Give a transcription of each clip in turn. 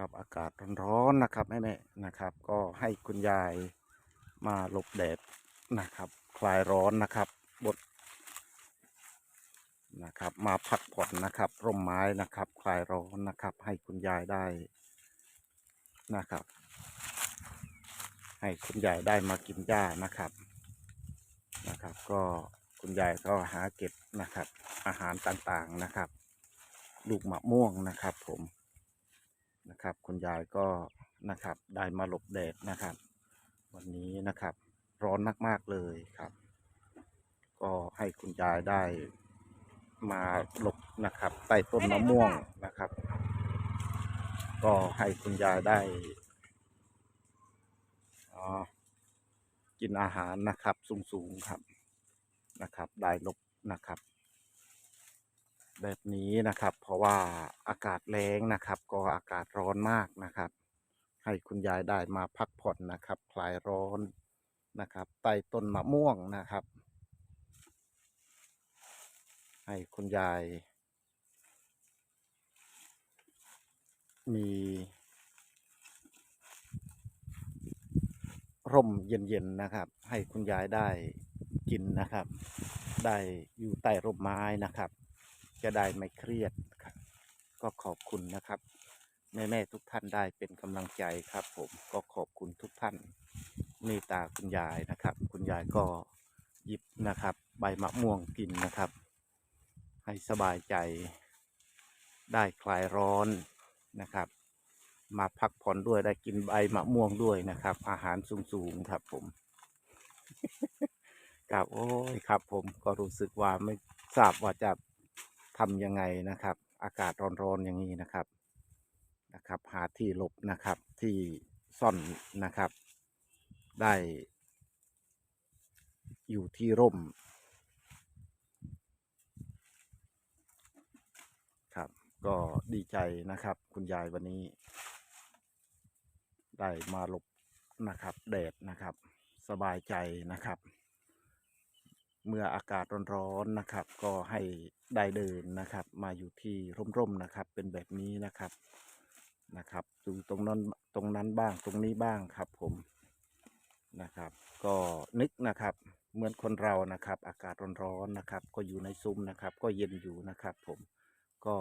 ครับอากาศร้อนๆนะครับแม่แม่ๆนะครับ ก็ให้คุณยายมาหลบแดดนะครับ คลายร้อนนะครับบทนะครับ มาพักผ่อนนะครับ ร่มไม้นะครับ คลายร้อนนะครับ ให้คุณยายได้นะครับ ให้คุณยายได้มากินหญ้านะครับนะครับ ก็คุณยายก็หาเก็บนะครับ อาหารต่างๆนะครับ ลูกมะม่วงนะครับผม นะครับ คุณยายก็นะครับได้มาหลบแดดนะครับ วันนี้นะครับร้อนมาก ๆ เลยครับ ก็ให้คุณยายได้มาหลบนะครับใต้ต้นมะม่วงนะครับ ก็ให้คุณยายได้อกินอาหารนะครับสูงๆครับนะครับ ได้หลบนะครับ แบบนี้นะครับ เพราะว่าอากาศแรงนะครับ ก็อากาศร้อนมากนะครับ ให้คุณยายได้มาพักผ่อนนะครับ คลายร้อนนะครับใต้ต้นมะม่วงนะครับ ให้คุณยาย มีร่มเย็นๆนะครับ ให้คุณยายได้กินนะครับ ได้อยู่ใต้ร่มไม้นะครับ จะได้ไม่เครียดครับก็ขอบคุณนะครับ แม่ ๆ ทุกท่านได้เป็นกำลังใจครับผมก็ขอบคุณทุกท่านเมตตาคุณยายนะครับ คุณยายก็หยิบนะครับ ใบมะม่วงกินนะครับ ให้สบายใจได้คลายร้อนนะครับ มาพักผ่อนด้วยได้กินใบมะม่วงด้วยนะครับ อาหารสูงๆครับผมกับโอ้ยครับผมก็รู้สึกว่าไม่ทราบว่าจะ ทำยังไงนะครับ อากาศร้อนๆอย่างนี้นะครับนะครับ หาที่หลบนะครับที่ซ่อนนะครับ ได้ อยู่ที่ร่มครับ ก็ดีใจนะครับ คุณยายวันนี้ ได้มาหลบนะครับแดดนะครับ สบายใจนะครับ เมื่ออากาศร้อนๆนะครับ ก็ให้ได้เดินนะครับ มาอยู่ที่ร่มๆนะครับ เป็นแบบนี้นะครับนะครับอยู่ตรงนั้นตรงนั้นบ้างตรงนี้บ้างครับผมนะครับ ก็นึกนะครับเหมือนคนเรานะครับ อากาศร้อนๆนะครับ ก็อยู่ในซุ้มนะครับ ก็เย็นอยู่นะครับ ผมก็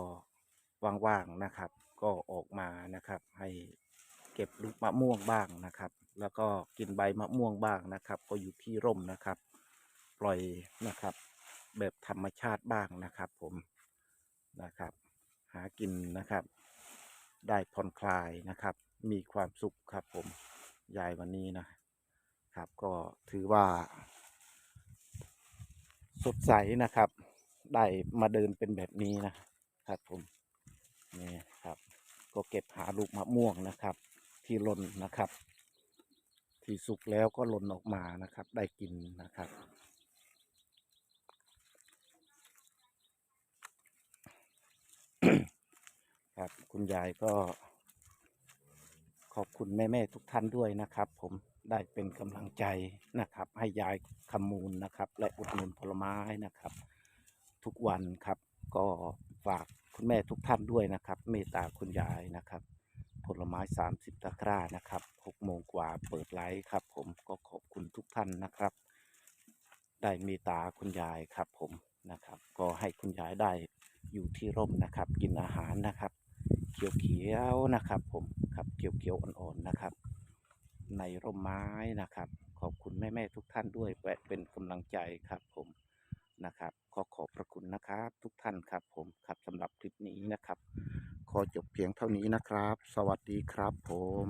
ว่างๆนะครับ ก็ออกมานะครับ ให้เก็บลูกมะม่วงบ้างนะครับ แล้วก็กินใบมะม่วงบ้างนะครับ ก็อยู่ที่ร่มนะครับ ล่อยนะครับ แบบธรรมชาติบ้างนะครับ ผมนะครับ หากินนะครับ ได้ผ่อนคลายนะครับ มีความสุขครับ ผมยายวันนี้นะครับ ก็ถือว่า สดใสนะครับ ได้มาเดินเป็นแบบนี้นะครับ ผมนี่ครับ ก็เก็บหาลูกมะม่วงนะครับ ที่หล่นนะครับที่สุกแล้วก็หล่นออกมานะครับ ได้กินนะครับ คุณยายก็ ขอบคุณแม่ ๆ ทุกท่านด้วยนะครับ ผมได้เป็นกำลังใจนะครับ ให้ยายคำมูลนะครับ และอุดหนุนผลไม้นะครับ ทุกวันครับ ก็ฝากคุณแม่ทุกท่านด้วยนะครับ เมตตาคุณยายนะครับ ผลไม้ 30 ตะกร้านะครับ6โมงกว่าเปิดไลฟ์ครับ ผมก็ขอบคุณทุกท่านนะครับ ได้เมตตาคุณยายครับผมนะครับ ก็ให้คุณยายได้อยู่ที่ร่มนะครับ กินอาหารนะครับ เขียวนะครับ ผมครับเขียวๆอ่อนๆนะครับ ในร่มไม้นะครับ ขอบคุณแม่ๆทุกท่านด้วยแวะเป็นกำลังใจครับผมนะครับ ขอขอบพระคุณนะครับ ทุกท่านครับ ผมครับสำหรับคลิปนี้นะครับ ขอจบเพียงเท่านี้นะครับ สวัสดีครับผม